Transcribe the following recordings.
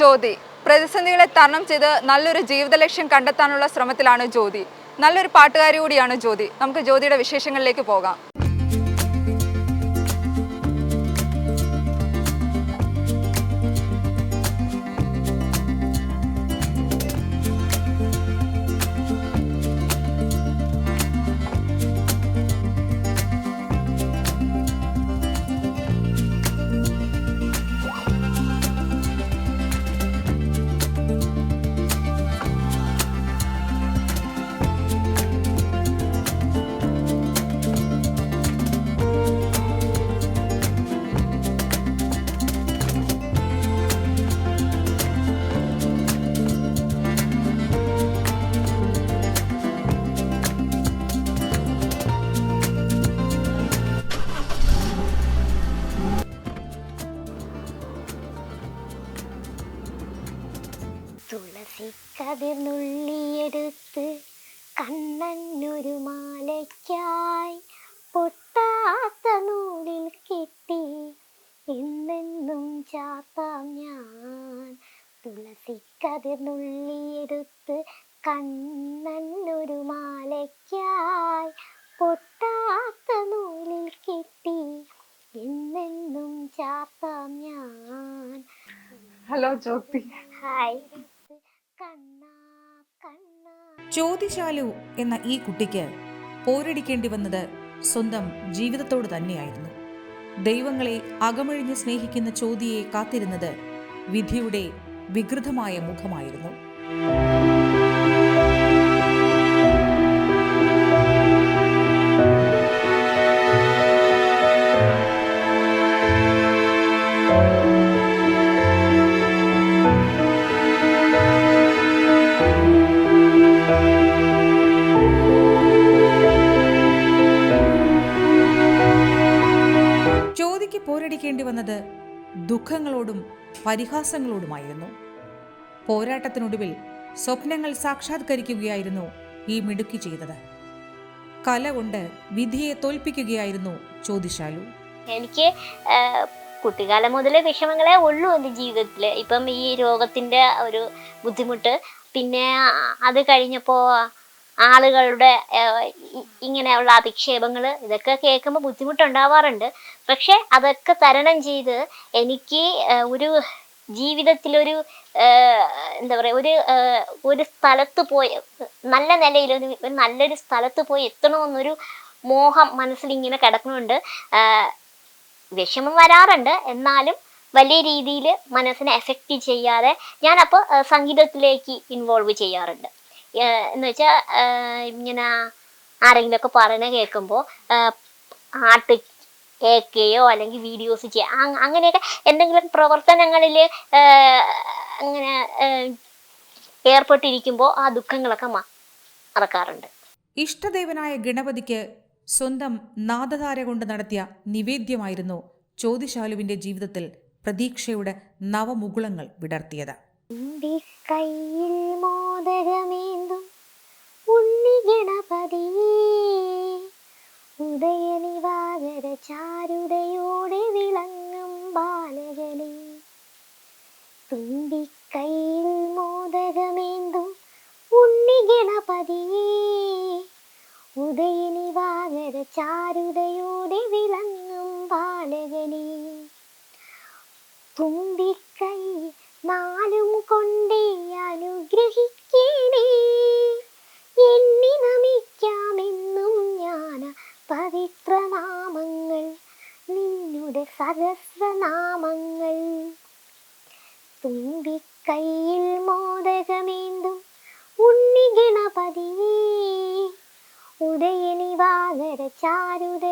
ജ്യോതി. പ്രതിസന്ധികളെ തരണം ചെയ്ത് നല്ലൊരു ജീവിത ലക്ഷ്യം കണ്ടെത്താനുള്ള ശ്രമത്തിലാണ് ജ്യോതി. നല്ലൊരു പാട്ടുകാരി കൂടിയാണ് ജ്യോതി. നമുക്ക് ജ്യോതിയുടെ വിശേഷങ്ങളിലേക്ക് പോകാം. കണ്ണനൊരു മാലയ്ക്കായി പൊട്ടാത്ത നൂലിൽ കിട്ടി. എന്നെന്നും ചാത്താം ഞാൻ. തുളസി നുള്ളിയെടുത്ത് കണ്ണൊരു മാലയ്ക്കായി പൊട്ടാത്ത നൂലിൽ കിട്ടി. എന്നെന്നും ചാത്താം ഞാൻ. Hello Jyothi hi. കണ്ണാ ചോതിശാലു എന്ന ഈ കുട്ടിക്ക് പോരടിക്കേണ്ടി വന്നത് സ്വന്തം ജീവിതത്തോട് തന്നെയായിരുന്നു. ദൈവങ്ങളെ അകമഴിഞ്ഞ് സ്നേഹിക്കുന്ന ചോതിയെ കാത്തിരുന്നത് വിധിയുടെ വികൃതമായ മുഖമായിരുന്നു. പരിഹാസങ്ങളോടുമായിരുന്നു. പോരാട്ടത്തിനൊടുവിൽ സ്വപ്നങ്ങൾ സാക്ഷാത്കരിക്കുകയായിരുന്നു ഈ മിടുക്കി ചെയ്തത്. കല കൊണ്ട് വിധിയെ തോൽപ്പിക്കുകയായിരുന്നു ചോദിശാലു എനിക്ക് കുട്ടിക്കാലം മുതലേ വിഷമങ്ങളെ ഉള്ളൂ എന്റെ ജീവിതത്തിൽ ഇപ്പം ഈ രോഗത്തിന്റെ ഒരു ബുദ്ധിമുട്ട്. പിന്നെ അത് കഴിഞ്ഞപ്പോൾ ആളുകളുടെ ഇങ്ങനെയുള്ള അധിക്ഷേപങ്ങൾ ഇതൊക്കെ കേൾക്കുമ്പോൾ ബുദ്ധിമുട്ടുണ്ടാവാറുണ്ട്. പക്ഷെ അതൊക്കെ തരണം ചെയ്ത് എനിക്ക് ഒരു ജീവിതത്തിലൊരു എന്താ പറയുക ഒരു ഒരു സ്ഥലത്ത് പോയി നല്ല നിലയിൽ ഒരു നല്ലൊരു സ്ഥലത്ത് പോയി എത്തണമെന്നൊരു മോഹം മനസ്സിൽ ഇങ്ങനെ കിടക്കുന്നുണ്ട്. വിഷമം വരാറുണ്ട്. എന്നാലും വലിയ രീതിയിൽ മനസ്സിനെ എഫക്റ്റ് ചെയ്യാതെ ഞാനപ്പോൾ സംഗീതത്തിലേക്ക് ഇൻവോൾവ് ചെയ്യാറുണ്ട്. എന്ന് വെച്ചാൽ ഇങ്ങനെ ആരെങ്കിലുമൊക്കെ പറയണ കേൾക്കുമ്പോൾ ആർട്ട് കേൾക്കുകയോ അല്ലെങ്കിൽ വീഡിയോസ് ചെയ്യുക അങ്ങനെയൊക്കെ എന്തെങ്കിലും പ്രവർത്തനങ്ങളിൽ അങ്ങനെ ഏർപ്പെട്ടിരിക്കുമ്പോൾ ആ ദുഃഖങ്ങളൊക്കെ മറക്കാറുണ്ട്. ഇഷ്ടദേവനായ ഗണപതിക്ക് സ്വന്തം നാദധാര കൊണ്ട് നടത്തിയ നിവേദ്യമായിരുന്നു ചോതിശാലുവിന്റെ ജീവിതത്തിൽ പ്രതീക്ഷയുടെ നവമുകുളങ്ങൾ വിടർത്തിയത്. കയ്യിൽ മോദകമേന്തും ഉണ്ണി ഗണപതിയേ ഉദയനിവാകര ചാരുതയോടെ വിളങ്ങും ബാലകനെ തുമ്പിക്കൈയിൽ മോദകമേന്തും ഉണ്ണി ഗണപതിയേ ഉദയനിവാകര ചാരുതയോടെ വിളങ്ങും ബാലകനെ തുമ്പിക്കൈ നാലും കൊണ്ടേ അനുഗ്രഹിക്കണേ. എന്നി നമിക്കാമെന്നും ഞാൻ പവിത്രനാമങ്ങൾ നിന്നുടെ സഹസ്രനാമങ്ങൾ. തുമ്പിക്കൈയിൽ മോദകമേന്തും ഉണ്ണി ഗണപതിയേ. ഉദയനിവാകര ചാരുതയോടെ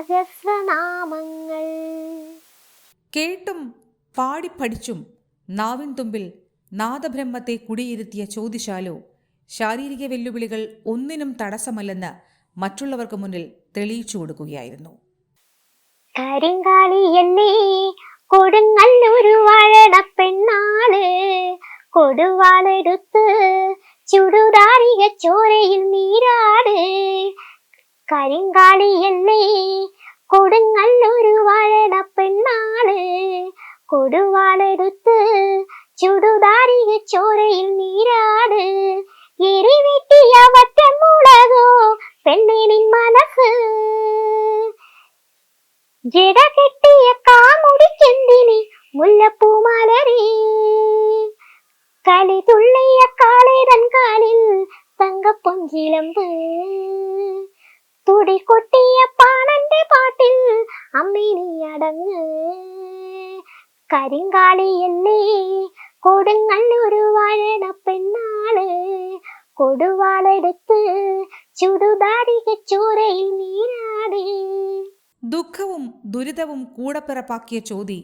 സഹസ്രനാമങ്ങൾ കേട്ടും പാടിപ്പഠിച്ചും നാവിൻ തുമ്പിൽ നാദബ്രഹ്മത്തെ കുടിയിരുത്തിയ ചോദിശാലോ ശാരീരിക വെല്ലുവിളികൾ ഒന്നിനും തടസ്സമല്ലെന്ന് മറ്റുള്ളവർക്ക് മുന്നിൽ തെളിയിച്ചു കൊടുക്കുകയായിരുന്നു. കരിങ്കാളിയല്ലേ കൊടുങ്ങല്ലൊരു വഴട പെണ്ണാണ്. കൊടുവാളെടുത്ത് ചുടുതാരിക ചോരയിൽ നീരാട്. കരിങ്കാളിയല്ലേ കൊടുങ്ങല്ലൊരു വാഴണ പെണ്ണാൾ കൊടുവാളെടുത്ത് ചുടുതാരിക ചോരയിൽ നീരാട് എരിവെട്ടിയ വറ്റമുളകോ പെണ്ണിനിൻ മനസ്സ് ജട കെട്ടിയ കാമുടിക്കെന്തിന് മുല്ലപ്പൂമാലരി കളി തുള്ളിയ കാളേതൻ കാലിൽ തങ്കപ്പൊഞ്ചിലമ്പ് തുടി കൊട്ടിയ പാണന്റെ പാട്ടിൽ അമ്മിനി അടങ്ങ്. കരിങ്കാളിയല്ലേ കൊടുങ്ങല്ലൊരു വാഴണ പെണ്ണാൾ. കൊടുവാളെടുത്ത് ചുടുതാരിക ചോരയിൽ നീരാട്. ദുഃഖവും ദുരിതവും കൂടപ്പിറപ്പാക്കിയ ചോതി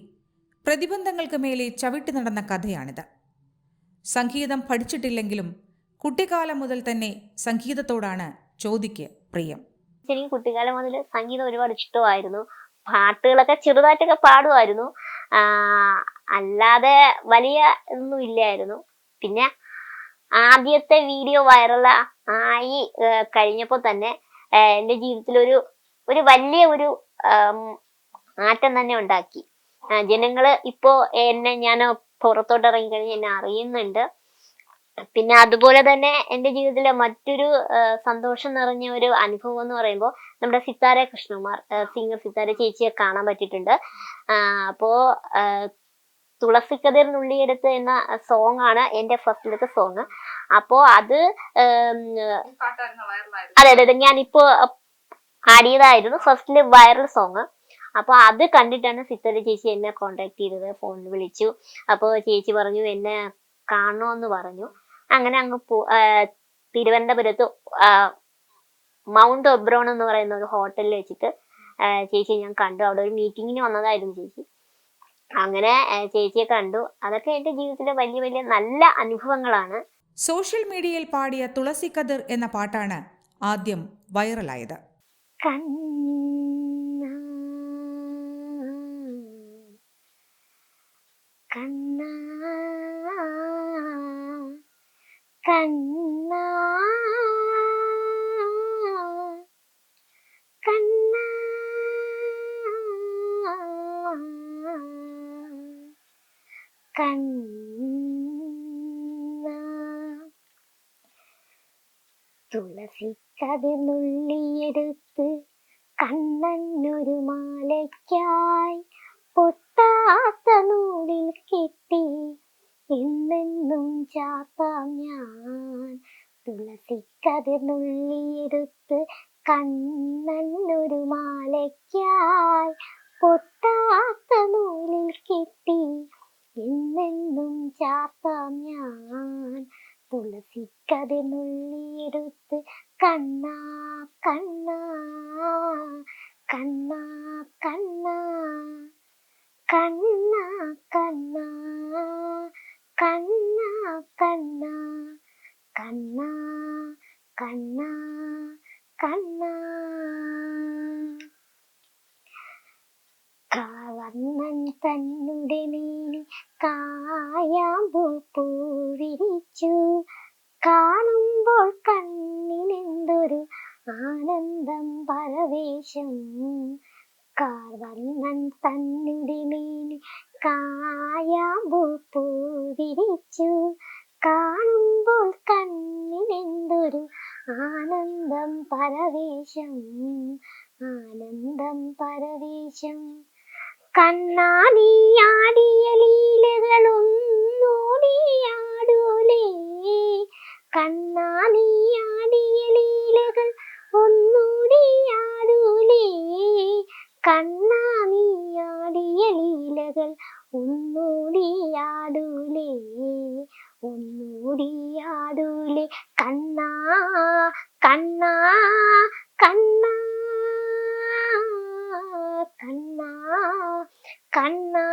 പ്രതിബന്ധങ്ങൾക്ക് മേലെ ചവിട്ടി നടന്ന കഥയാണിത്. സംഗീതം പഠിച്ചിട്ടില്ലെങ്കിലും കുട്ടിക്കാലം മുതൽ തന്നെ സംഗീതത്തോടാണ് ചോദിക്ക് പ്രിയം. എനിക്ക് കുട്ടിക്കാലം മുതൽ സംഗീതം ഒരുപാട് ഇഷ്ടമായിരുന്നു. പാട്ടുകളൊക്കെ ചെറുതായിട്ടൊക്കെ പാടുമായിരുന്നു. അല്ലാതെ വലിയ ഒന്നും ഇല്ലായിരുന്നു. പിന്നെ ആദ്യത്തെ വീഡിയോ വൈറല ആയി കഴിഞ്ഞപ്പോൾ തന്നെ എന്റെ ജീവിതത്തിൽ ഒരു ഒരു വലിയ ഒരു മാറ്റം തന്നെ ഉണ്ടാക്കി. ജനങ്ങൾ ജനങ്ങൾ ഇപ്പോ എന്നെ ഞാൻ പുറത്തോട്ട് ഇറങ്ങി കഴിഞ്ഞ് എന്നെ അറിയുന്നുണ്ട്. പിന്നെ അതുപോലെ തന്നെ എന്റെ ജീവിതത്തിലെ മറ്റൊരു സന്തോഷം നിറഞ്ഞ ഒരു അനുഭവം എന്ന് പറയുമ്പോൾ നമ്മുടെ സിത്താര കൃഷ്ണകുമാർ സിംഗർ സിത്താര ചേച്ചിയെ കാണാൻ പറ്റിയിട്ടുണ്ട്. അപ്പോ തുളസിക്കതിർ നുള്ളിയെടുത്ത് എന്ന സോങ് ആണ് എന്റെ ഫസ്റ്റിലത്തെ സോങ് അപ്പോ അത് അതെ അതെ ഇപ്പോ ആടിയതായിരുന്നു ഫസ്റ്റിൽ വൈറൽ സോങ് അപ്പൊ അത് കണ്ടിട്ടാണ് സിത്തര ചേച്ചി എന്നെ കോണ്ടാക്ട് ചെയ്തത് ഫോണിൽ വിളിച്ചു. അപ്പോൾ ചേച്ചി പറഞ്ഞു എന്നെ കാണണമെന്ന് പറഞ്ഞു. അങ്ങനെ അങ്ങ് പോ തിരുവനന്തപുരത്ത് മൗണ്ട് ഒബ്രോൺ എന്ന് പറയുന്ന ഒരു ഹോട്ടലിൽ വെച്ചിട്ട് ചേച്ചി ഞാൻ കണ്ടു. അവിടെ ഒരു മീറ്റിങ്ങിന് വന്നതായിരുന്നു ചേച്ചി. അങ്ങനെ ചേച്ചിയെ കണ്ടു. അതൊക്കെ എന്റെ ജീവിതത്തിലെ വലിയ വലിയ നല്ല അനുഭവങ്ങളാണ്. സോഷ്യൽ മീഡിയയിൽ പാടിയ തുളസി കതിർ എന്ന പാട്ടാണ് ആദ്യം വൈറലായത്. കണ്ണ കണ്ണ കണ്ണ. കണ്ണ. തുളസി കതിർന്നുള്ളിയെടുത്ത് കണ്ണനൊരു മാലയ്ക്കായി പൊട്ടാത്ത നൂലിൽ കെട്ടി എന്നെന്നും ചാത്താം ഞാൻ തുളസി കതിർന്നുള്ളിയെടുത്ത് കണ്ണനൊരു മാലയ്ക്കായി പൊട്ടാത്ത നൂലിൽ കെട്ടി എന്നെന്നും ചാത്താം ഞാൻ തുളസിക്കതിനുള്ളിയെടുത്ത് കണ്ണാ കണ്ണാ കണ്ണാ കണ്ണാ കണ്ണാ കണ്ണാ കണ്ണാ കണ്ണാ കണ്ണാ കണ്ണാ കണ്ണ. കാവർണൻ തന്നുടെ മേനി കായാമ്പൂ പൂവിരിച്ചു. കാണുമ്പോൾ കണ്ണിനെന്തൊരു ആനന്ദം പരവേശം. കാർവർണൻ തന്നുടെ മേനി കായാമ്പൂ പൂവിരിച്ചു കാണുമ്പോൾ കണ്ണിനെന്തൊരു ആനന്ദം പരവേശം. ആനന്ദം പരവേശം. കണ്ണാനിയാടിയ ലീലകളൊന്നോടിയാടൂലേ കണ്ണാനിയാടിയ ലീലകൾ ഒന്നൂടിയാടൂലേ കണ്ണാനിയാടിയ ലീലകൾ ഒന്നൂടിയാടൂലേ. ഒന്നൂടിയാടൂലേ. കണ്ണാ കണ്ണാ കണ്ണാ കണ്ണാ കണ്ണാ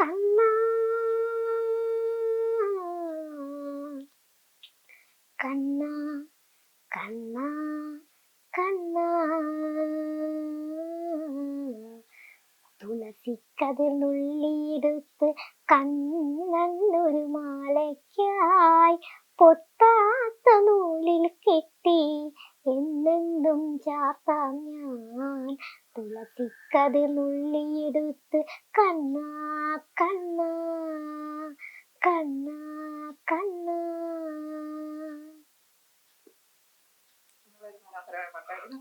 കണ്ണാ കണ്ണാ കണ്ണാ കണ്ണാ തുളസി കതിർന്നുള്ളിയെടുത്ത് കണ്ണൊരു മാലയ്ക്കായി പൊട്ടാത്ത നൂലിൽ കെട്ടി എന്നെന്തും ചാർത്താം ഞാൻ തുളസിക്കതിർന്നുള്ളിയെടുത്ത് കണ്ണാ കണ്ണാ കണ്ണാ കണ്ണാ.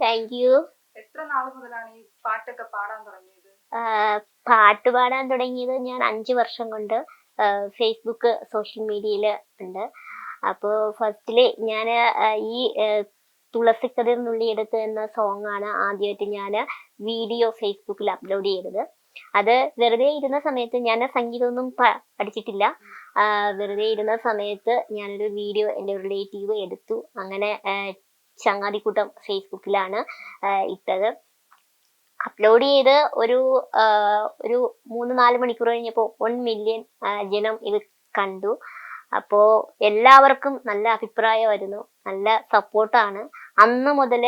താങ്ക് യു എത്ര നാൾ മുതലാണ് ഈ പാട്ടൊക്കെ പാടാൻ തുടങ്ങിയത്? പാട്ട് പാടാൻ തുടങ്ങിയത് ഞാൻ അഞ്ചു വർഷം കൊണ്ട് ഫേസ്ബുക്ക് സോഷ്യൽ മീഡിയയിൽ ഉണ്ട്. അപ്പോൾ ഫസ്റ്റിൽ ഞാൻ ഈ തുളസിക്കതിർ നുള്ളിയെടുത്ത് എന്ന സോങ്ങാണ് ആണ് ആദ്യമായിട്ട് ഞാൻ വീഡിയോ ഫേസ്ബുക്കിൽ അപ്ലോഡ് ചെയ്തത് അത് വെറുതെ ഇരുന്ന സമയത്ത് ഞാൻ സംഗീതമൊന്നും പഠിച്ചിട്ടില്ല. വെറുതെ ഇരുന്ന സമയത്ത് ഞാനൊരു വീഡിയോ എന്റെ റിലേറ്റീവ് എടുത്തു. അങ്ങനെ ചങ്ങാതിക്കൂട്ടം ഫേസ്ബുക്കിലാണ് ഇട്ടത്. അപ്ലോഡ് ചെയ്ത് ഒരു ഒരു മൂന്ന് നാല് മണിക്കൂർ കഴിഞ്ഞപ്പോൾ വൺ മില്യൺ ജനം ഇത് കണ്ടു. അപ്പോൾ എല്ലാവർക്കും നല്ല അഭിപ്രായമായിരുന്നു. നല്ല സപ്പോർട്ടാണ് അന്ന് മുതൽ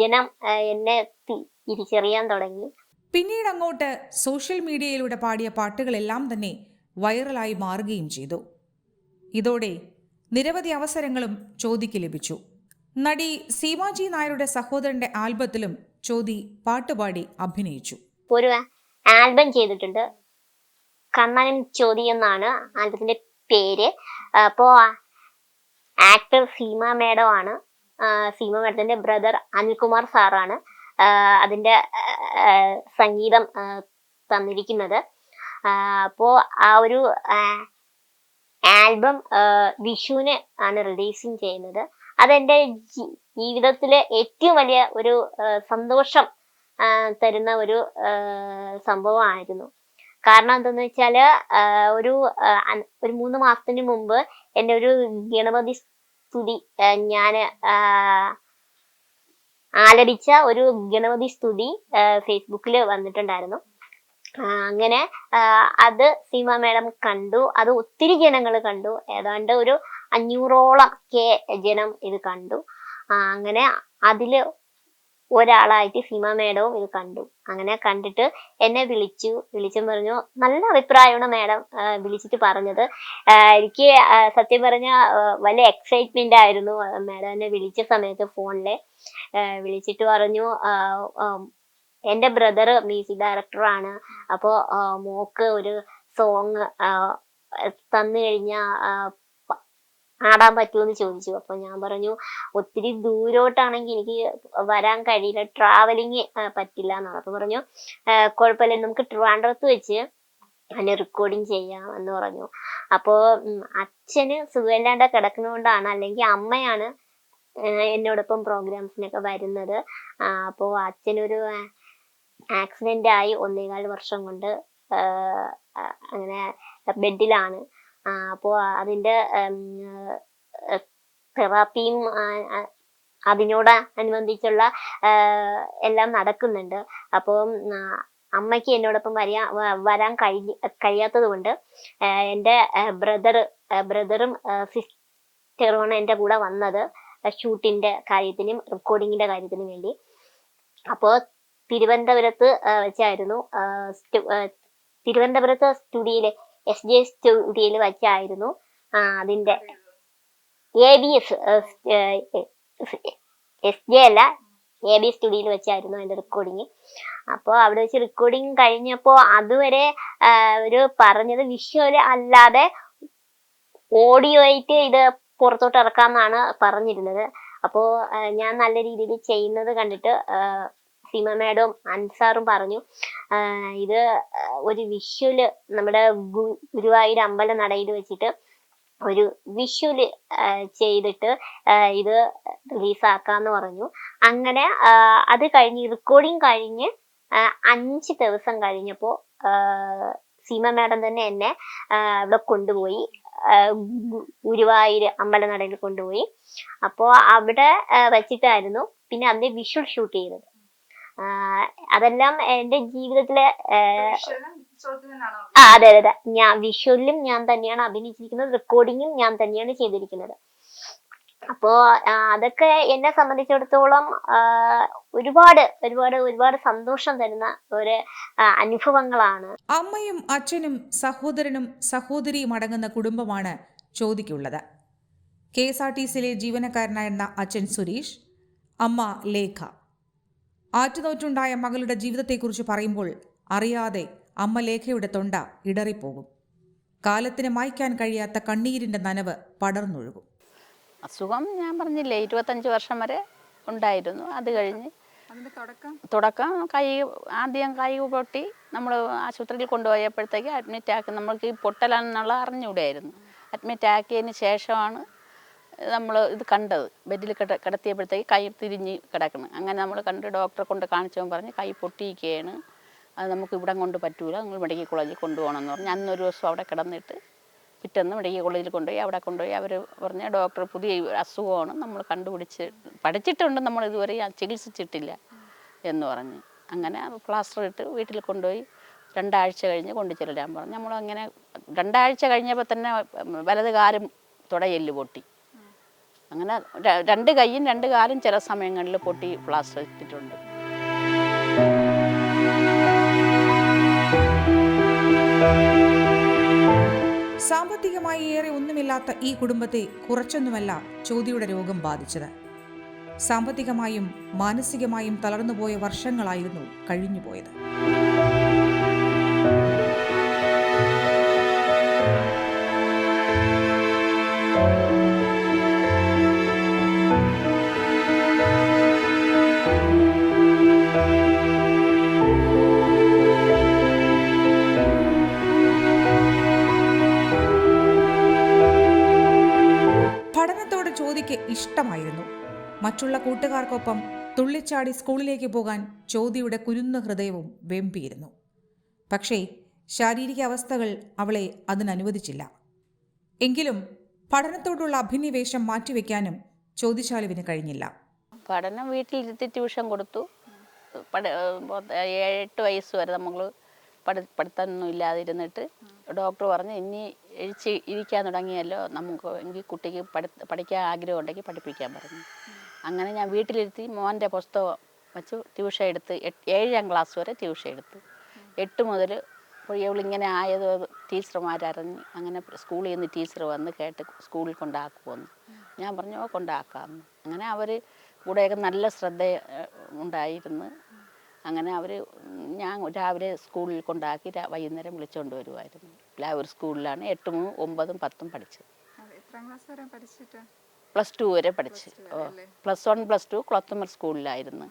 ജനം എന്നെ തിരിച്ചറിയാൻ തുടങ്ങി. പിന്നീട് അങ്ങോട്ട് സോഷ്യൽ മീഡിയയിലൂടെ പാടിയ പാട്ടുകളെല്ലാം തന്നെ വൈറലായി മാറുകയും ചെയ്തു. ഇതോടെ നിരവധി അവസരങ്ങളും ചോദിക്ക് ലഭിച്ചു. നടി സീമാജി നായരുടെ സഹോദരന്റെ ആൽബത്തിലും ചോദി പാട്ടുപാടി അഭിനയിച്ചു. ഒരു ആൽബം ചെയ്തിട്ടുണ്ട്. കണ്ണനും ചോദി എന്നാണ് ആൽബത്തിന്റെ പേര്. അപ്പോ ആക്ടർ സീമ മേഡം ആണ്. സീമ മേഡത്തിന്റെ ബ്രദർ അനിൽകുമാർ സാറാണ് അതിന്റെ സംഗീതം തന്നിരിക്കുന്നത്. അപ്പോൾ ആ ഒരു ആൽബം വിഷുവിന് ആണ് റിലീസിങ് ചെയ്യുന്നത്. അതെന്റെ ജീവിതത്തിലെ ഏറ്റവും വലിയ ഒരു സന്തോഷം തരുന്ന ഒരു സംഭവമായിരുന്നു. കാരണം എന്തെന്ന് വെച്ചാൽ ഒരു ഒരു മൂന്ന് മാസത്തിന് മുമ്പ് എന്റെ ഒരു ഗണപതി സ്തുതി ഞാൻ ആലപിച്ച ഒരു ഗണപതി സ്തുതി ഫേസ്ബുക്കിൽ വന്നിട്ടുണ്ടായിരുന്നു. അങ്ങനെ അത് സീമ മേഡം കണ്ടു. അത് ഒത്തിരി ജനങ്ങൾ കണ്ടു. ഏതാണ്ട് ഒരു അഞ്ഞൂറോളം കെ ജനം ഇത് കണ്ടു. അങ്ങനെ അതിൽ ഒരാളായിട്ട് സീമ മേഡവും ഇത് കണ്ടു. അങ്ങനെ കണ്ടിട്ട് എന്നെ വിളിച്ചു. വിളിച്ചും പറഞ്ഞു നല്ല അഭിപ്രായമാണ് മേഡം വിളിച്ചിട്ട് പറഞ്ഞത്. എനിക്ക് സത്യം പറഞ്ഞ വലിയ എക്സൈറ്റ്മെന്റ് ആയിരുന്നു മേഡം എന്നെ വിളിച്ച സമയത്ത് ഫോണിൽ. വിളിച്ചിട്ട് പറഞ്ഞു എന്റെ ബ്രദർ മ്യൂസിക് ഡയറക്ടറാണ് അപ്പോൾ മോക്ക് ഒരു സോങ് തന്നു കഴിഞ്ഞാൽ ആടാൻ പറ്റുമെന്ന് ചോദിച്ചു. അപ്പോൾ ഞാൻ പറഞ്ഞു ഒത്തിരി ദൂരോട്ടാണെങ്കിൽ എനിക്ക് വരാൻ കഴിയില്ല. ട്രാവലിങ് പറ്റില്ല എന്നാണ് അപ്പോൾ പറഞ്ഞു "ആ, കുഴപ്പമില്ല. നമുക്ക് ട്രിവാൻഡ്രത്ത് വെച്ച് അതിന് റെക്കോർഡിങ് ചെയ്യാം എന്ന് പറഞ്ഞു അപ്പോൾ അച്ഛന് സുഖമില്ലാണ്ട് കിടക്കുന്നതുകൊണ്ടാണ് അല്ലെങ്കിൽ അമ്മയാണ് എന്നോടൊപ്പം പ്രോഗ്രാംസിനൊക്കെ വരുന്നത്. അപ്പോൾ അച്ഛനൊരു ആക്സിഡന്റ് ആയി ഒന്നേകാൽ വർഷം കൊണ്ട് അങ്ങനെ ബെഡിലാണ്. അപ്പോൾ അതിന്റെ തെറാപ്പിയും അതിനോട് അനുബന്ധിച്ചുള്ള എല്ലാം നടക്കുന്നുണ്ട്. അപ്പോൾ അമ്മയ്ക്ക് എന്നോടൊപ്പം വരിക വരാൻ കഴി കഴിയാത്തത് കൊണ്ട് എന്റെ ബ്രദർ ബ്രദറും സിസ്റ്ററുമാണ് എന്റെ കൂടെ വന്നത് ഷൂട്ടിന്റെ കാര്യത്തിനും റെക്കോർഡിങ്ങിന്റെ കാര്യത്തിനും വേണ്ടി. അപ്പോൾ തിരുവനന്തപുരത്ത് വെച്ചായിരുന്നു തിരുവനന്തപുരത്ത് സ്റ്റുഡിയോയിൽ എസ് ജി എസ് സ്റ്റുഡിയോയിൽ വെച്ചായിരുന്നു. അതിന്റെ A B S S J അല്ല എ ബി സ്റ്റുഡിയോയിൽ വെച്ചായിരുന്നു അതിന്റെ റെക്കോർഡിങ് അപ്പോൾ അവിടെ വെച്ച് റെക്കോർഡിങ് കഴിഞ്ഞപ്പോൾ അതുവരെ ഒരു പറഞ്ഞത് വിഷ്വൽ അല്ലാതെ ഓഡിയോ ആയിട്ട് ഇത് പുറത്തോട്ട് ഇറക്കാമെന്നാണ് പറഞ്ഞിരുന്നത്. അപ്പോൾ ഞാൻ നല്ല രീതിയിൽ ചെയ്യുന്നത് കണ്ടിട്ട് സീമ മാഡവും അൻസാറും പറഞ്ഞു. ഇത് ഒരു വിഷുൽ നമ്മുടെ ഗുരുവായൂർ അമ്പല നടയിൽ വെച്ചിട്ട് ഒരു വിഷുൽ ചെയ്തിട്ട് ഇത് റിലീസാക്കാന്ന് പറഞ്ഞു. അങ്ങനെ അത് കഴിഞ്ഞ് റെക്കോർഡിങ് കഴിഞ്ഞ് അഞ്ച് ദിവസം കഴിഞ്ഞപ്പോൾ സീമ മാഡം തന്നെ എന്നെ അവിടെ കൊണ്ടുപോയി. ഗുരുവായൂർ അമ്പല ഗുരുവായൂർ അമ്പലനടയിൽ കൊണ്ടുപോയി. അപ്പോൾ അവിടെ വെച്ചിട്ടായിരുന്നു പിന്നെ അതിന്റെ വിഷ്വൽ ഷൂട്ട് ചെയ്തത്. അതെല്ലാം എന്റെ ജീവിതത്തിലെ ആ, ആ അതെ അതെ അതെ. ഞാൻ വിഷ്വലിലും ഞാൻ തന്നെയാണ് അഭിനയിച്ചിരിക്കുന്നത്. റെക്കോർഡിങ്ങും ഞാൻ തന്നെയാണ് ചെയ്തിരിക്കുന്നത്. അപ്പോ അതൊക്കെ എന്നെ സംബന്ധിച്ചിടത്തോളം ഒരുപാട് ഒരുപാട് ഒരുപാട് സന്തോഷം തരുന്ന ഒരു അനുഭവങ്ങളാണ്. അമ്മയും അച്ഛനും സഹോദരനും സഹോദരിയും അടങ്ങുന്ന കുടുംബമാണ് ചോദിക്കുള്ളത്. കെ എസ് ആർ ടി സിയിലെ ജീവനക്കാരനായിരുന്ന അച്ഛൻ സുരേഷ് അമ്മ ലേഖ. ആറ്റുനോറ്റുണ്ടായ മകളുടെ ജീവിതത്തെക്കുറിച്ച് പറയുമ്പോൾ അറിയാതെ അമ്മ ലേഖയുടെ തൊണ്ട ഇടറിപ്പോകും. കാലത്തിന് മായ്ക്കാൻ കഴിയാത്ത കണ്ണീരിന്റെ നനവ് പടർന്നൊഴുകും. അസുഖം ഞാൻ പറഞ്ഞില്ലേ ഇരുപത്തഞ്ച് വർഷം വരെ ഉണ്ടായിരുന്നു. അത് കഴിഞ്ഞ് തുടക്കം? കൈ ആദ്യം കൈ പൊട്ടി നമ്മൾ ആശുപത്രിയിൽ കൊണ്ടുപോയപ്പോഴത്തേക്ക് അഡ്മിറ്റ് ആക്കി. നമ്മൾക്ക് ഈ പൊട്ടലാണെന്നുള്ള അറിഞ്ഞുകൂടെയായിരുന്നു. അഡ്മിറ്റ് ആക്കിയതിന് ശേഷമാണ് നമ്മൾ ഇത് കണ്ടത്. ബെഡിൽ കിട കിടത്തിയപ്പോഴത്തേക്ക് കൈ തിരിഞ്ഞ് കിടക്കണം. അങ്ങനെ നമ്മൾ കണ്ട് ഡോക്ടറെ കൊണ്ട് കാണിച്ചവൻ പറഞ്ഞ് കൈ പൊട്ടിയിരിക്കുകയാണ് അത് നമുക്ക് ഇവിടെ കൊണ്ട് പറ്റൂല. നിങ്ങൾ മെഡിക്കൽ കോളേജിൽ കൊണ്ടുപോകണം എന്ന് പറഞ്ഞ് അന്നൊരു ദിവസം അവിടെ കിടന്നിട്ട് പിറ്റേന്ന് മെഡിക്കൽ കോളേജിൽ കൊണ്ടുപോയി. അവിടെ കൊണ്ടുപോയി അവർ പറഞ്ഞ ഡോക്ടർ പുതിയ അസുഖമാണ്. നമ്മൾ കണ്ടുപിടിച്ച് പഠിച്ചിട്ടുണ്ട് നമ്മൾ ഇതുവരെ ചികിത്സിച്ചിട്ടില്ല എന്ന് പറഞ്ഞ്. അങ്ങനെ പ്ലാസ്റ്റർ ഇട്ട് വീട്ടിൽ കൊണ്ടുപോയി രണ്ടാഴ്ച കഴിഞ്ഞ് കൊണ്ടു ചെല്ലാൻ പറഞ്ഞു. നമ്മൾ അങ്ങനെ രണ്ടാഴ്ച കഴിഞ്ഞപ്പോൾ തന്നെ വലത് കാലും തുടയെല്ല് പൊട്ടി. അങ്ങനെ രണ്ട് കൈയും രണ്ട് കാലും ചില സമയങ്ങളിൽ പൊട്ടി പ്ലാസ്റ്റർ ഇട്ടിട്ടുണ്ട്. സാമ്പത്തികമായി ഏറെ ഒന്നുമില്ലാത്ത ഈ കുടുംബത്തെ കുറച്ചൊന്നുമല്ല ചോദ്യയുടെ രോഗം ബാധിച്ചത്. സാമ്പത്തികമായും മാനസികമായും തളർന്നുപോയ വർഷങ്ങളായിരുന്നു കഴിഞ്ഞുപോയത്. ഇഷ്ടമായിരുന്നു മറ്റുള്ള കൂട്ടുകാർക്കൊപ്പം തുള്ളിച്ചാടി സ്കൂളിലേക്ക് പോകാൻ ചോദ്യയുടെ കുരുന്ന ഹൃദയവും വെമ്പിയിരുന്നു. പക്ഷേ ശാരീരിക അവസ്ഥകൾ അവളെ അതിനനുവദിച്ചില്ല. എങ്കിലും പഠനത്തോടുള്ള അഭിനിവേശം മാറ്റിവെക്കാനും ചോദ്യശാലുവിന് കഴിഞ്ഞില്ല. പഠനം വീട്ടിലിരുത്തി ട്യൂഷൻ കൊടുത്തു. ഏഴെട്ട് വയസ്സ് വരെ നമ്മൾ പഠി പഠിത്തമൊന്നും ഇല്ലാതിരുന്നിട്ട് ഡോക്ടർ പറഞ്ഞു ഇനി എഴിച്ച് ഇരിക്കാൻ തുടങ്ങിയല്ലോ നമുക്ക് എങ്കിൽ കുട്ടിക്ക് പഠി പഠിക്കാൻ ആഗ്രഹം ഉണ്ടെങ്കിൽ പഠിപ്പിക്കാൻ പറഞ്ഞു. അങ്ങനെ ഞാൻ വീട്ടിലിരുത്തി മോന്റെ പുസ്തകം വെച്ച് ട്യൂഷൻ എടുത്ത് ഏഴാം ക്ലാസ് വരെ ട്യൂഷൻ എടുത്തു. എട്ട് മുതൽ ഇവളിങ്ങനെ ആയത് ടീച്ചർമാരറിഞ്ഞ് അങ്ങനെ സ്കൂളിൽ നിന്ന് ടീച്ചർ വന്ന് കേട്ട് സ്കൂളിൽ കൊണ്ടാക്കുമെന്ന് ഞാൻ പറഞ്ഞു "ഓ, കൊണ്ടാക്കാമെന്ന്. അങ്ങനെ അവർ കൂടെയൊക്കെ നല്ല ശ്രദ്ധ ഉണ്ടായിരുന്നു. അങ്ങനെ അവർ ഞാൻ രാവിലെ സ്കൂളിൽ കൊണ്ടാക്കി വൈകുന്നേരം വിളിച്ചുകൊണ്ട് വരുമായിരുന്നു ലാവൂർ സ്കൂളിലാണ് എട്ടും ഒമ്പതും പത്തും പഠിച്ചത്. പ്ലസ് ടു വരെ പഠിച്ച്. ഓ പ്ലസ് വൺ പ്ലസ് ടു കുളത്തുമർ സ്കൂളിലായിരുന്നു.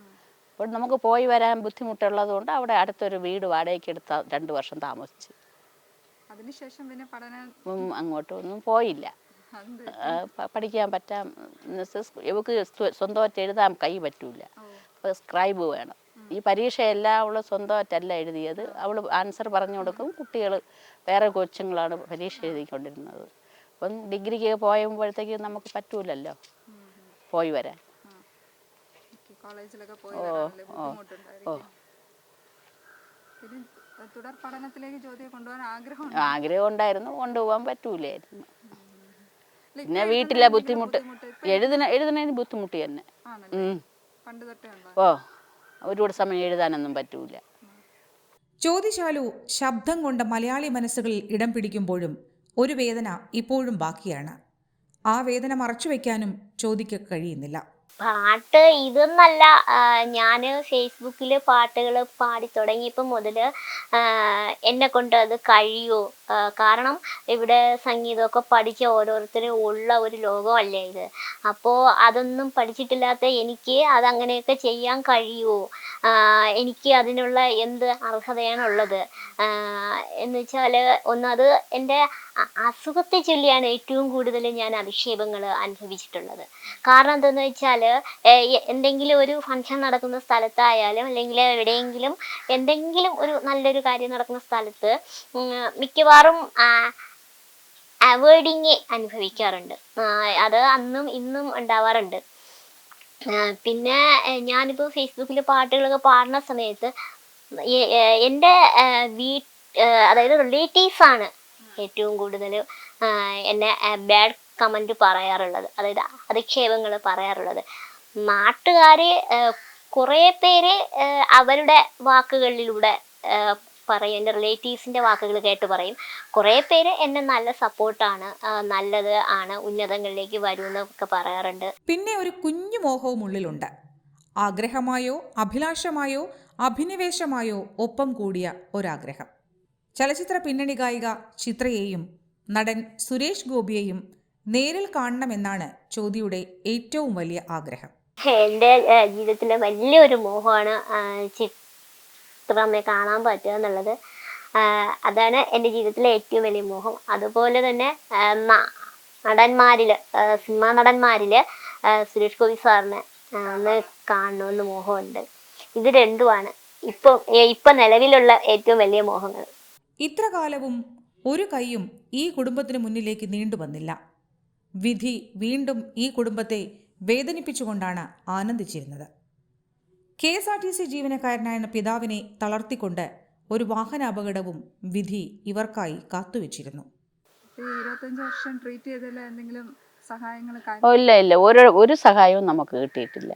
അപ്പോൾ നമുക്ക് പോയി വരാൻ ബുദ്ധിമുട്ടുള്ളത് കൊണ്ട് അവിടെ അടുത്തൊരു വീട് വാടകയ്ക്ക് എടുത്ത രണ്ട് വർഷം താമസിച്ചു. അതിനുശേഷം പിന്നെ പഠനം അങ്ങോട്ടൊന്നും പോയില്ല? പഠിക്കാൻ പറ്റാം. ഇവക്ക് സ്വ- സ്വന്തമായിട്ട് എഴുതാൻ കൈ പറ്റൂല. അപ്പോൾ സ്ക്രൈബ് വേണം. ഈ പരീക്ഷയെല്ലാം അവൾ സ്വന്തമായിട്ടല്ല എഴുതിയത്. അവൾ ആൻസർ പറഞ്ഞു കൊടുക്കും. കുട്ടികൾ വേറെ കൊച്ചുങ്ങളാണ് പരീക്ഷ എഴുതിക്കൊണ്ടിരുന്നത്. അപ്പം ഡിഗ്രിക്ക് പോയപ്പോഴത്തേക്ക് നമുക്ക് പറ്റൂലല്ലോ പോയി വരാൻ. ഓ ഓ ഓ. തുടർ പഠനത്തിലേക്ക് ജ്യോതിയെ കൊണ്ടുപോകാൻ ആഗ്രഹമുണ്ട് ആഗ്രഹം ഉണ്ടായിരുന്നു. കൊണ്ടുപോകാൻ പറ്റൂലായിരുന്നു. പിന്നെ വീട്ടിലെ ബുദ്ധിമുട്ട്. എഴുതുന്ന എഴുതുന്നതിന് ബുദ്ധിമുട്ട് തന്നെ. ഓ. ഒരുപാട് സമയം എഴുതാനൊന്നും പറ്റൂല. ചോദ്യശാലു ശബ്ദം കൊണ്ട് മലയാളി മനസ്സുകളിൽ ഇടം പിടിക്കുമ്പോഴും ഒരു വേദന ഇപ്പോഴും ബാക്കിയാണ്. ആ വേദന മറച്ചു വെക്കാനും ചോദിക്ക കഴിയുന്നില്ല. പാട്ട് ഇതൊന്നല്ല ഞാൻ ഫേസ്ബുക്കിൽ പാട്ടുകൾ പാടി തുടങ്ങിയപ്പോൾ മുതൽ എന്നെ കൊണ്ട് അത് കഴിയുമോ കാരണം ഇവിടെ സംഗീതമൊക്കെ പഠിച്ച ഓരോരുത്തരും ഉള്ള ഒരു ലോകമല്ലേ ഇത്? അപ്പോൾ അതൊന്നും പഠിച്ചിട്ടില്ലാത്ത എനിക്ക് അതങ്ങനെയൊക്കെ ചെയ്യാൻ കഴിയുമോ? എനിക്ക് അതിനുള്ള എന്ത് അർഹതയാണുള്ളത്? എന്ന് വെച്ചാൽ ഒന്നത് എന്റെ അസുഖത്തെ ചൊല്ലിയാണ് ഏറ്റവും കൂടുതൽ ഞാൻ അധിക്ഷേപങ്ങൾ അനുഭവിച്ചിട്ടുള്ളത്. കാരണം എന്താണെന്ന് വെച്ചാൽ എന്തെങ്കിലും ഒരു ഫംഗ്ഷൻ നടക്കുന്ന സ്ഥലത്തായാലും അല്ലെങ്കിൽ എവിടെയെങ്കിലും എന്തെങ്കിലും ഒരു നല്ലൊരു കാര്യം നടക്കുന്ന സ്ഥലത്ത് ഉം, മിക്കവാറും അവോയ്ഡിങ് അനുഭവിക്കാറുണ്ട്. അത് അന്നും ഇന്നും ഉണ്ടാവാറുണ്ട്. പിന്നെ ഞാനിപ്പോൾ ഫേസ്ബുക്കിൽ പാട്ടുകളൊക്കെ പാടുന്ന സമയത്ത് എന്റെ വീ അതായത് റിലേറ്റീവ്സ് ആണ് ഏറ്റവും കൂടുതൽ എന്നെ ബാഡ് കമന്റ് പറയാറുള്ളത്. അതായത് അധിക്ഷേപങ്ങൾ പറയാറുള്ളത്. നാട്ടുകാർ കുറേ പേര് അവരുടെ വാക്കുകളിലൂടെ പറയും എന്റെ റിലേറ്റീവ്സിന്റെ വാക്കുകൾ കേട്ട് പറയും. കുറേ പേര് എന്നെ നല്ല സപ്പോർട്ടാണ് നല്ലത് ആണ് ഉന്നതങ്ങളിലേക്ക് വരുമെന്നൊക്കെ പറയാറുണ്ട്. പിന്നെ ഒരു കുഞ്ഞു മോഹവും ഉള്ളിലുണ്ട്. ആഗ്രഹമായോ അഭിലാഷമായോ അഭിനിവേശമായോ ഒപ്പം കൂടിയ ഒരാഗ്രഹം. ചലച്ചിത്ര പിന്നണി ഗായിക ചിത്രയെയും നടൻ സുരേഷ് ഗോപിയെയും നേരിൽ കാണണമെന്നാണ് ചോദ്യയുടെ ഏറ്റവും വലിയ ആഗ്രഹം. എന്റെ ജീവിതത്തിലെ വലിയൊരു മോഹമാണ് ആഹ്, ചിത്രമ്മയെ കാണാൻ പറ്റുക എന്നുള്ളത്. അതാണ് എന്റെ ജീവിതത്തിലെ ഏറ്റവും വലിയ മോഹം. അതുപോലെ തന്നെ നടന്മാരിൽ സിനിമാ നടന്മാരിൽ സുരേഷ് ഗോപി സാറിനെ അന്ന് കാണണമെന്ന് മോഹമുണ്ട്. ഇത് രണ്ടുമാണ്. ഇപ്പൊ ഇപ്പം നിലവിലുള്ള ഏറ്റവും വലിയ മോഹങ്ങൾ. ഇത്ര കാലവും ഒരു കൈയും ഈ കുടുംബത്തിന് മുന്നിലേക്ക് നീണ്ടു വന്നില്ല. വിധി വീണ്ടും ഈ കുടുംബത്തെ വേദനിപ്പിച്ചുകൊണ്ടാണ് ആനന്ദിച്ചിരുന്നത്. K S R T C ജീവനക്കാരനായ പിതാവിനെ തളർത്തിക്കൊണ്ട് ഒരു വാഹനാപകടവും വിധി ഇവർക്കായി കാത്തുവച്ചിരുന്നു. വർഷം ട്രീറ്റ് എന്തെങ്കിലും സഹായങ്ങൾ ഇല്ല ഇല്ല. ഒരു ഒരു സഹായവും നമുക്ക് കിട്ടിയിട്ടില്ല.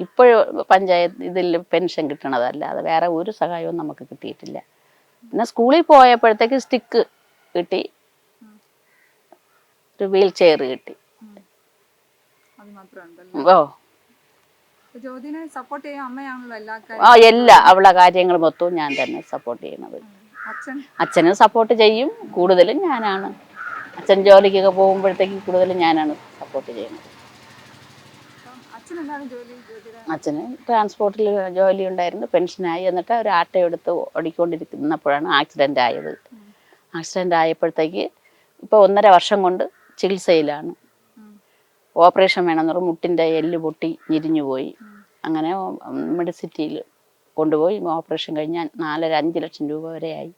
ഇപ്പോഴും പഞ്ചായത്ത് ഇതിൽ പെൻഷൻ കിട്ടണതല്ലാതെ വേറെ ഒരു സഹായവും നമുക്ക് കിട്ടിയിട്ടില്ല. പിന്നെ സ്കൂളിൽ പോയപ്പോഴത്തേക്ക് സ്റ്റിക്ക് കിട്ടി. ഒരു വീൽ ചെയർ കിട്ടി. ഓ ജ്യോതിനെ സപ്പോർട്ട് ചെയ്യാൻ അമ്മയാണല്ലോ എല്ലാ ആ എല്ലാ അവളെ കാര്യങ്ങൾ മൊത്തവും ഞാൻ തന്നെ സപ്പോർട്ട് ചെയ്യണത് അച്ഛനും സപ്പോർട്ട് ചെയ്യും കൂടുതലും ഞാനാണ്. അച്ഛൻ ജോലിക്കൊക്കെ പോകുമ്പോഴത്തേക്ക് കൂടുതലും ഞാനാണ് സപ്പോർട്ട് ചെയ്യുന്നത്. അച്ഛന് ട്രാൻസ്പോർട്ടിൽ ജോലി ഉണ്ടായിരുന്നു പെൻഷനായി എന്നിട്ട് ഒരു ആട്ടോ എടുത്ത് ഓടിക്കൊണ്ടിരിക്കുന്നപ്പോഴാണ് ആക്സിഡന്റ് ആയത്. ആക്സിഡന്റ് ആയപ്പോഴത്തേക്ക് ഇപ്പോൾ ഒന്നര വർഷം കൊണ്ട് ചികിത്സയിലാണ്. ഓപ്പറേഷൻ വേണമെന്ന് പറഞ്ഞു. മുട്ടിന്റെ എല്ല് പൊട്ടി ഞെരിഞ്ഞു പോയി. അങ്ങനെ മെഡിസിറ്റിയിൽ കൊണ്ടുപോയി ഓപ്പറേഷൻ കഴിഞ്ഞാൽ നാലര അഞ്ച് ലക്ഷം രൂപ വരെയായി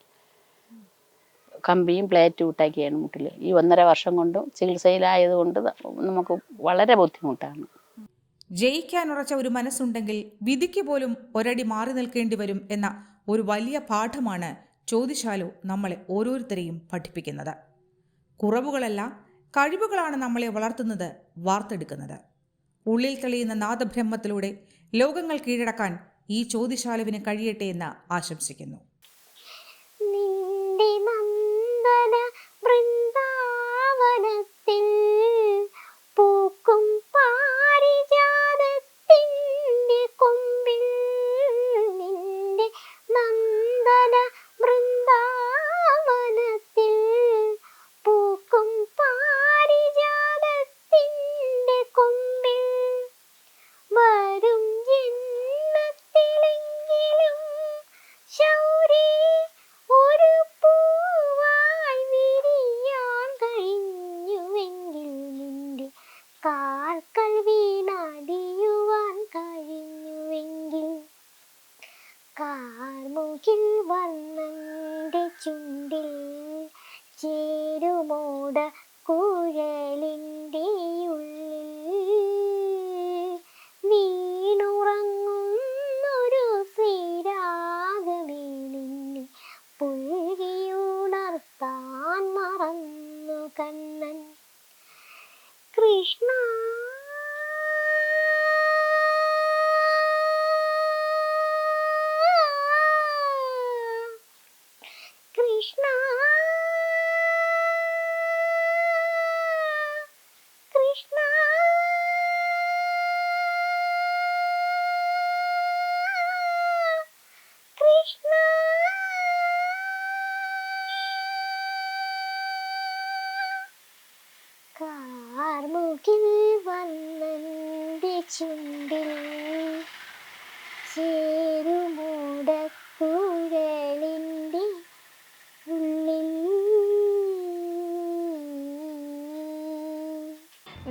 കമ്പിയും പ്ലേറ്റും ഇട്ടാക്കിയാണ് മുട്ടിൽ. ഈ ഒന്നര വർഷം കൊണ്ടും ചികിത്സയിലായത് കൊണ്ട് നമുക്ക് വളരെ ബുദ്ധിമുട്ടാണ്. ജയിക്കാനുറച്ച ഒരു മനസ്സുണ്ടെങ്കിൽ വിധിക്ക് പോലും ഒരടി മാറി നിൽക്കേണ്ടി വരും എന്ന ഒരു വലിയ പാഠമാണ് ചോദിച്ചാലോ നമ്മളെ ഓരോരുത്തരെയും പഠിപ്പിക്കുന്നത്. കുറവുകളല്ല കഴിവുകളാണ് നമ്മളെ വളർത്തുന്നത് വാർത്തെടുക്കുന്നത്. ഉള്ളിൽ തെളിയുന്ന നാദബ്രഹ്മത്തിലൂടെ ലോകങ്ങൾ കീഴടക്കാൻ ഈ ചോദ്യശാലുവിന് കഴിയട്ടെ എന്ന് ആശംസിക്കുന്നു. നിന്റെ വൃന്ദാവനത്തിൽ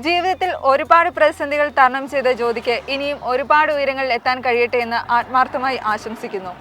ജീവിതത്തിൽ ഒരുപാട് പ്രതിസന്ധികൾ തരണം ചെയ്ത ജ്യോതിക്ക് ഇനിയും ഒരുപാട് ഉയരങ്ങളിൽ എത്താൻ കഴിയട്ടെ എന്ന് ആത്മാർത്ഥമായി ആശംസിക്കുന്നു.